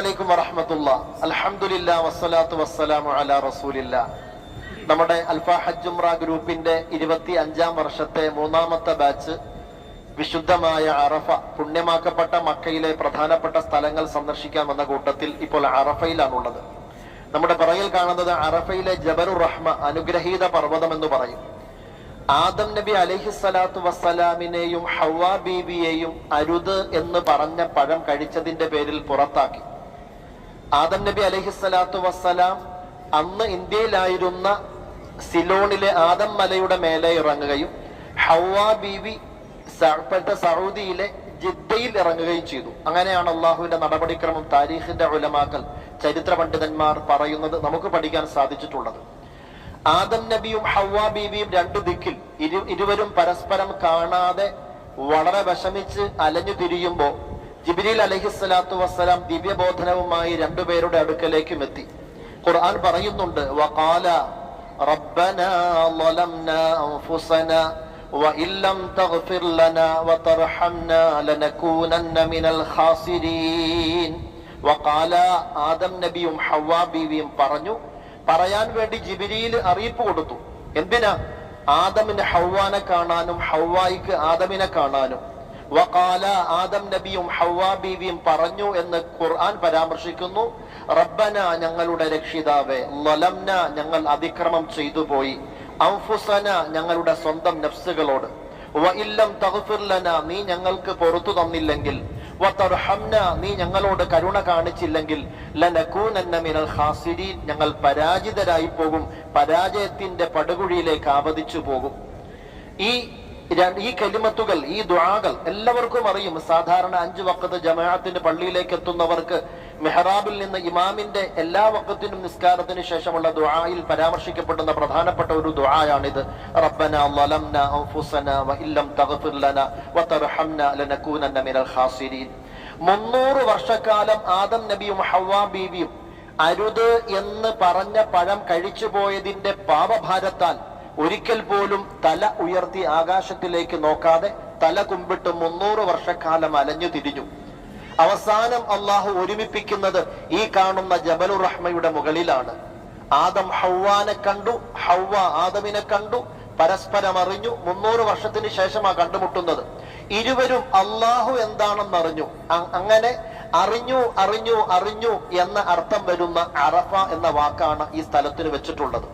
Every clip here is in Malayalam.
അലൈക്കും വറഹമത്തുള്ള. അലഹമുല്ല വസ്സലാത്തു വസ്സലാമു അല റസൂലില്ല. നമ്മുടെ അൽഫ ഹജ്ജുംറ ഗ്രൂപ്പിന്റെ ഇരുപത്തി അഞ്ചാം വർഷത്തെ മൂന്നാമത്തെ ബാച്ച് വിശുദ്ധമായ അറഫ പുണ്യമാക്കപ്പെട്ട മക്കയിലെ പ്രധാനപ്പെട്ട സ്ഥലങ്ങൾ സന്ദർശിക്കാൻ വന്ന കൂട്ടത്തിൽ ഇപ്പോൾ അറഫയിലാണുള്ളത്. നമ്മുടെ പറയിൽ കാണുന്നത് അറഫയിലെ ജബറുർ റഹ്മ അനുഗ്രഹീത പർവതം എന്ന് പറയും. ആദം നബി അലഹിസ്സലാത്തു വസ്സലാമിനെയും ഹവ്വ ബീബിയെയും അരുത് എന്ന് പറഞ്ഞ പഴം കഴിച്ചതിന്റെ പേരിൽ പുറത്താക്കി. ആദം നബി അലഹിസ്സലാത്തു വസ്സലാം അന്ന് ഇന്ത്യയിലായിരുന്ന സിലോണിലെ ആദം മലയുടെ മേലെ ഇറങ്ങുകയും ഹവ്വ ബീവി സ- സൗദിയിലെ ജിദ്ദയിൽ ഇറങ്ങുകയും ചെയ്തു. അങ്ങനെയാണ് അള്ളാഹുവിന്റെ നടപടിക്രമം താരീഖിന്റെ ഉലമാക്കൽ ചരിത്ര പണ്ഡിതന്മാർ പറയുന്നത് നമുക്ക് പഠിക്കാൻ സാധിച്ചിട്ടുള്ളത്. ആദം നബിയും ഹവ്വ ബീവിയും രണ്ടു ദിക്കിൽ ഇരു ഇരുവരും പരസ്പരം കാണാതെ വളരെ വിഷമിച്ച് അലഞ്ഞു തിരിയുമ്പോ ജിബിരിൽ അലഹിസ്സലാത്തു വസ്സലാം ദിവ്യബോധനവുമായി രണ്ടുപേരുടെ അടുക്കലേക്കും എത്തി ഖുർആൻ പറയുന്നുണ്ട് വഖാല റബ്ബനാ ളലംനാ അൻഫുസനാ وإن لم تغفر لنا وترحمنا لنكونن من الخاسرين وقال ആദം നബിയും ഹവ്വ ബീവിയും പറഞ്ഞു പറയാൻ വേണ്ടി ജിബിരിയിൽ അറിയിപ്പ് കൊടുത്തു എന്തിനാ ആദമിന് ഹൗവാനെ കാണാനും ഹൗവായിക്ക് ആദമിനെ കാണാനും വകാല ആദം നബിയും ഹവാ ബീവിയും പറഞ്ഞു എന്ന് ഖുർആൻ പരാമർശിക്കുന്നു. റബ്ബന ഞങ്ങളുടെ രക്ഷിതാവേ ലലംന ഞങ്ങൾ അതിക്രമം ചെയ്തു പോയി. അംഫുസന ഞങ്ങളുടെ സ്വന്തം നഫ്സുകളോട്. ഇല്ലം നീ ഞങ്ങൾക്ക് പുറത്തു തന്നില്ലെങ്കിൽ. നീ ഞങ്ങളോട് കരുണ കാണിച്ചില്ലെങ്കിൽ. ലനകൂനന്ന മിനൽ ഖാസിരീൻ ഞങ്ങൾ പരാജിതരായി പോകും പരാജയത്തിന്റെ പടുകുഴിയിലേക്ക് ആവതിച്ചു പോകും. ഈ ഈ കലിമത്തുകൾ ഈ ദുആകൾ എല്ലാവർക്കും അറിയും. സാധാരണ അഞ്ചു വക്കത്ത് ജമാഅത്തിന്റെ പള്ളിയിലേക്ക് എത്തുന്നവർക്ക് മെഹ്റാബിൽ നിന്ന് ഇമാമിന്റെ എല്ലാ വക്കത്തിനും നിസ്കാരത്തിന് ശേഷമുള്ള ദുആയിൽ പരാമർശിക്കപ്പെടുന്ന പ്രധാനപ്പെട്ട ഒരു ദുആയാണിത്. അൻഫുസന വ ലനകൂനന്ന മിനൽ ഖാസിരീൻ. മുന്നൂറ് വർഷക്കാലം ആദം നബിയും ഹവ്വാ ബീവിയും അരുത് എന്ന് പറഞ്ഞ പഴം കഴിച്ചുപോയതിന്റെ പാപഭാരത്താൽ ഒരിക്കൽ പോലും തല ഉയർത്തി ആകാശത്തിലേക്ക് നോക്കാതെ തല കുമ്പിട്ട് മുന്നൂറ് വർഷക്കാലം അലഞ്ഞു തിരിഞ്ഞു. അവസാനം അള്ളാഹു ഒരുമിപ്പിക്കുന്നത് ഈ കാണുന്ന ജബലു റഹ്മയുടെ മുകളിലാണ്. ആദം ഹൗവാനെ കണ്ടു ഹൗവ ആദമിനെ കണ്ടു പരസ്പരം അറിഞ്ഞു മുന്നൂറ് വർഷത്തിന് ശേഷമാ കണ്ടുമുട്ടുന്നത്. ഇരുവരും അള്ളാഹു എന്താണെന്ന് അറിഞ്ഞു അങ്ങനെ അറിഞ്ഞു അറിഞ്ഞു അറിഞ്ഞു എന്ന അർത്ഥം വരുന്ന അറഫ എന്ന വാക്കാണ് ഈ സ്ഥലത്തിന് വെച്ചിട്ടുള്ളത്.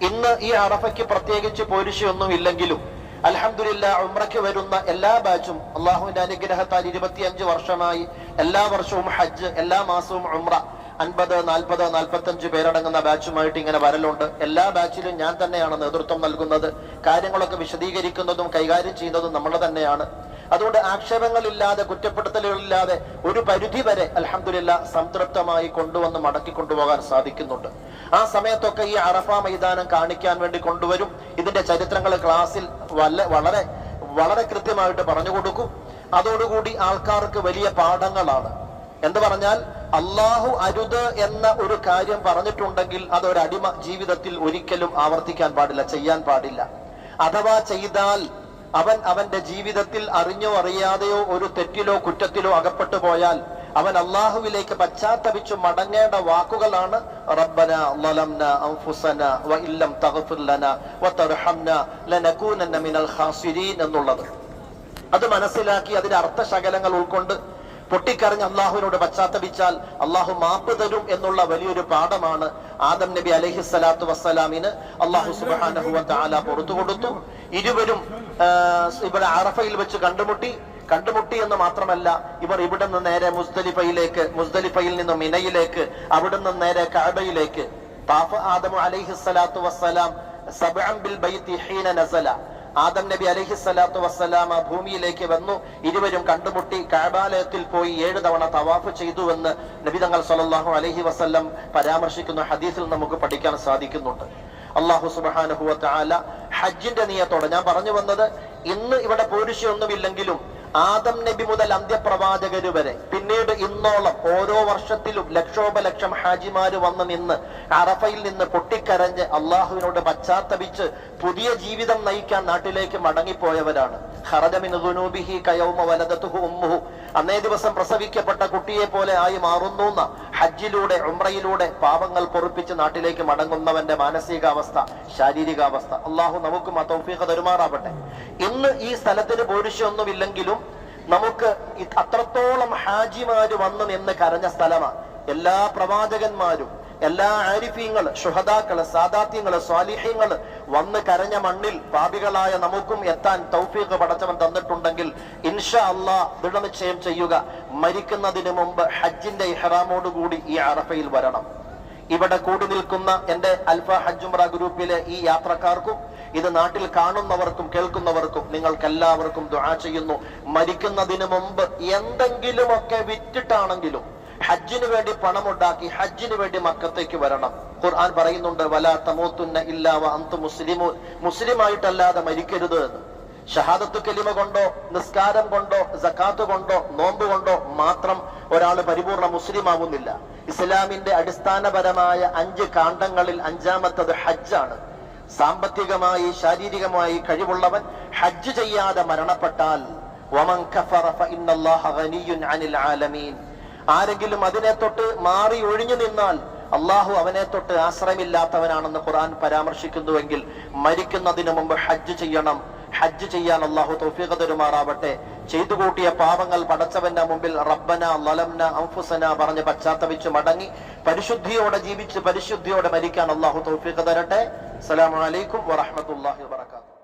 ഇന്ന് ഈ അറഫയ്ക്ക് പ്രത്യേകിച്ച് പോരിശയൊന്നും ഇല്ലെങ്കിലും അലഹമില്ല ഉമ്രയ്ക്ക് വരുന്ന എല്ലാ ബാച്ചും അള്ളാഹുവിന്റെ അനുഗ്രഹത്താൽ ഇരുപത്തിയഞ്ച് വർഷമായി എല്ലാ വർഷവും ഹജ്ജ് എല്ലാ മാസവും ഉമ്ര അൻപത് നാൽപ്പത് നാൽപ്പത്തഞ്ച് പേരടങ്ങുന്ന ബാച്ചുമായിട്ട് ഇങ്ങനെ വരലുണ്ട്. എല്ലാ ബാച്ചിലും ഞാൻ തന്നെയാണ് നേതൃത്വം നൽകുന്നത്. കാര്യങ്ങളൊക്കെ വിശദീകരിക്കുന്നതും കൈകാര്യം ചെയ്യുന്നതും നമ്മൾ തന്നെയാണ്. അതുകൊണ്ട് ആക്ഷേപങ്ങളില്ലാതെ കുറ്റപ്പെടുത്തലുകളില്ലാതെ ഒരു പരിധി വരെ അലഹമില്ല സംതൃപ്തമായി കൊണ്ടുവന്ന് മടക്കി കൊണ്ടുപോകാൻ സാധിക്കുന്നുണ്ട്. ആ സമയത്തൊക്കെ ഈ അറഫ മൈതാനം കാണിക്കാൻ വേണ്ടി കൊണ്ടുവരും. ഇതിന്റെ ചരിത്രങ്ങൾ ക്ലാസ്സിൽ വല്ല വളരെ വളരെ കൃത്യമായിട്ട് പറഞ്ഞു കൊടുക്കും. അതോടുകൂടി ആൾക്കാർക്ക് വലിയ പാഠങ്ങളാണ്. എന്ന് പറഞ്ഞാൽ അള്ളാഹു അരുത് എന്ന ഒരു കാര്യം പറഞ്ഞിട്ടുണ്ടെങ്കിൽ അതൊരടിമ ജീവിതത്തിൽ ഒരിക്കലും ആവർത്തിക്കാൻ പാടില്ല ചെയ്യാൻ പാടില്ല. അഥവാ ചെയ്താൽ അവൻ അവന്റെ ജീവിതത്തിൽ അറിഞ്ഞോ അറിയാതെയോ ഒരു തെറ്റിലോ കുറ്റത്തിലോ അകപ്പെട്ടു പോയാൽ അവൻ അള്ളാഹുവിലേക്ക് പശ്ചാത്തപിച്ചു മടങ്ങേണ്ട വാക്കുകളാണ് തഗ്ഫിർ മിനൽ എന്നുള്ളത്. അത് മനസ്സിലാക്കി അതിന്റെ അർത്ഥശകലങ്ങൾ ഉൾക്കൊണ്ട് പൊട്ടിക്കറിഞ്ഞ് അള്ളാഹുവിനോട് പശ്ചാത്തപിച്ചാൽ അള്ളാഹു മാപ്പ് തരും എന്നുള്ള വലിയൊരു പാഠമാണ് ആദം നബി അലഹി സ്വലാത്തു വസ്സലാമിന് അള്ളാഹു സുബാനഹുവ താല പുറത്തു കൊടുത്തു. ഇരുവരും ഇവിടെ അറഫയിൽ വെച്ച് കണ്ടുമുട്ടി. കണ്ടുമുട്ടി എന്ന് മാത്രമല്ല ഇവർ ഇവിടെ നിന്ന് നേരെ മുസ്ദലിഫയിലേക്ക് മുസ്ദലിഫയിൽ നിന്ന് മിനയിലേക്ക് അവിടെ നിന്ന് നേരെ കഅബയിലേക്ക് താഫ ആദമു അലൈഹി സ്വലാത്തു വസ്സലാം സബ്അൻ ബിൽ ബൈത്തി ഹീന നസല. ആദം നബി അലഹി സ്വലാത്തു വസ്സലാമ ഭൂമിയിലേക്ക് വന്നു. ഇരുവരും കണ്ടുമുട്ടി കാബാലയത്തിൽ പോയി ഏഴ് തവണ തവാഫ് ചെയ്തുവെന്ന് നബി തങ്ങൾ സലല്ലാഹു അലഹി വസല്ലം പരാമർശിക്കുന്ന ഹദീസിൽ നമുക്ക് പഠിക്കാൻ സാധിക്കുന്നുണ്ട്. അള്ളാഹു സുബാനുഹുവ ഹജ്ജിന്റെ നിയത്തോടെ ഞാൻ പറഞ്ഞു വന്നത് ഇന്ന് ഇവിടെ പോരുഷയൊന്നുമില്ലെങ്കിലും ആദം നബി മുതൽ അന്ത്യപ്രവാചകര് വരെ. പിന്നീട് ഇന്നോളം ഓരോ വർഷത്തിലും ലക്ഷോപലക്ഷം ഹാജിമാര് വന്ന് നിന്ന് അറഫയിൽ നിന്ന് പൊട്ടിക്കരഞ്ഞ് അള്ളാഹുവിനോട് പശ്ചാത്തപിച്ച് പുതിയ ജീവിതം നയിക്കാൻ നാട്ടിലേക്ക് മടങ്ങിപ്പോയവരാണ്. കയൗമ ഉമ്മുഹു. അന്നേ ദിവസം പ്രസവിക്കപ്പെട്ട കുട്ടിയെ പോലെ ആയി മാറുന്നു ഹജ്ജിലൂടെ ഉംറയിലൂടെ പാപങ്ങൾ പൊറുപ്പിച്ച് നാട്ടിലേക്ക് മടങ്ങുന്നവന്റെ മാനസികാവസ്ഥ ശാരീരികാവസ്ഥ. അള്ളാഹു നമുക്കും ആ തൗഫീഖ തരുമാറാവട്ടെ. ഇന്ന് ഈ സ്ഥലത്തിന് പോരിശയൊന്നുമില്ലെങ്കിലും നമുക്ക് അത്രത്തോളം ഹാജിമാര് വന്ന് നിന്ന് കരഞ്ഞ സ്ഥലമാണ് എല്ലാ പ്രവാചകന്മാരും എല്ലാ ആരിഫീങ്ങൾ ഷുഹദാക്കൾ സാദാത്യങ്ങൾ സ്വാലിഹ്യങ്ങൾ വന്ന് കരഞ്ഞ മണ്ണിൽ പാപികളായ നമുക്കും എത്താൻ തൗഫീഖ് പടച്ചവൻ തന്നിട്ടുണ്ടെങ്കിൽ ഇൻഷാ അള്ളാ ദൃഢനിശ്ചയം ചെയ്യുക. മരിക്കുന്നതിന് മുമ്പ് ഹജ്ജിന്റെ ഇഹ്റാമോടുകൂടി ഈ അറഫയിൽ വരണം. ഇവിടെ കൂടി നിൽക്കുന്ന എന്റെ അൽഫ ഹജ്ജുംറ ഗ്രൂപ്പിലെ ഈ യാത്രക്കാർക്കും ഇത് നാട്ടിൽ കാണുന്നവർക്കും കേൾക്കുന്നവർക്കും നിങ്ങൾക്ക് എല്ലാവർക്കും ദുആ ചെയ്യുന്നു. മരിക്കുന്നതിന് മുമ്പ് എന്തെങ്കിലുമൊക്കെ വിറ്റിട്ടാണെങ്കിലും ഹജ്ജിന് വേണ്ടി പണമുണ്ടാക്കി ഹജ്ജിന് വേണ്ടി മക്കത്തേക്ക് വരണം. ഖുർആൻ പറയുന്നുണ്ട് വലാ തമൂത്തുന്ന ഇല്ലാവ അന്തു മുസ്ലിമു മുസ്ലിമായിട്ടല്ലാതെ മരിക്കരുത് എന്ന്. ഷഹാദത്ത് കലിമ കൊണ്ടോ നിസ്കാരം കൊണ്ടോ സക്കാത്ത് കൊണ്ടോ നോമ്പ് കൊണ്ടോ മാത്രം ഒരാൾ പരിപൂർണ മുസ്ലിം ആവുന്നില്ല ഇസ്ലാമിന്റെ അടിസ്ഥാനപരമായ അഞ്ച് കാണ്ഡങ്ങളിൽ അഞ്ചാമത്തത് ഹജ്ജാണ്. സാമ്പത്തികമായി ശാരീരികമായി കഴിവുള്ളവൻ ഹജ്ജ് ചെയ്യാതെ മരണപ്പെട്ടാൽ ആരെങ്കിലും അതിനെ തൊട്ട് മാറി ഒഴിഞ്ഞു നിന്നാൽ അള്ളാഹു അവനെ തൊട്ട് ആശ്രയമില്ലാത്തവനാണെന്ന് ഖുർആൻ പരാമർശിക്കുന്നുവെങ്കിൽ മരിക്കുന്നതിന് മുമ്പ് ഹജ്ജ് ചെയ്യണം. ഹജ്ജ് ചെയ്യാൻ അള്ളാഹു തൗഫീഖ് തരുമാറാവട്ടെ. ചെയ്തു കൂട്ടിയ പാവങ്ങൾ പടച്ചവന്റെ മുമ്പിൽ റബ്ബന ലലംന അംഫുസന പറഞ്ഞ് പശ്ചാത്തപിച്ച് മടങ്ങി പരിശുദ്ധിയോടെ ജീവിച്ച് പരിശുദ്ധിയോടെ മരിക്കാൻ അള്ളാഹു തൗഫീഖ് തരട്ടെ. അസ്സലാമു അലൈക്കും വറഹ്മത്തുള്ളാഹി വബറകാതുഹു.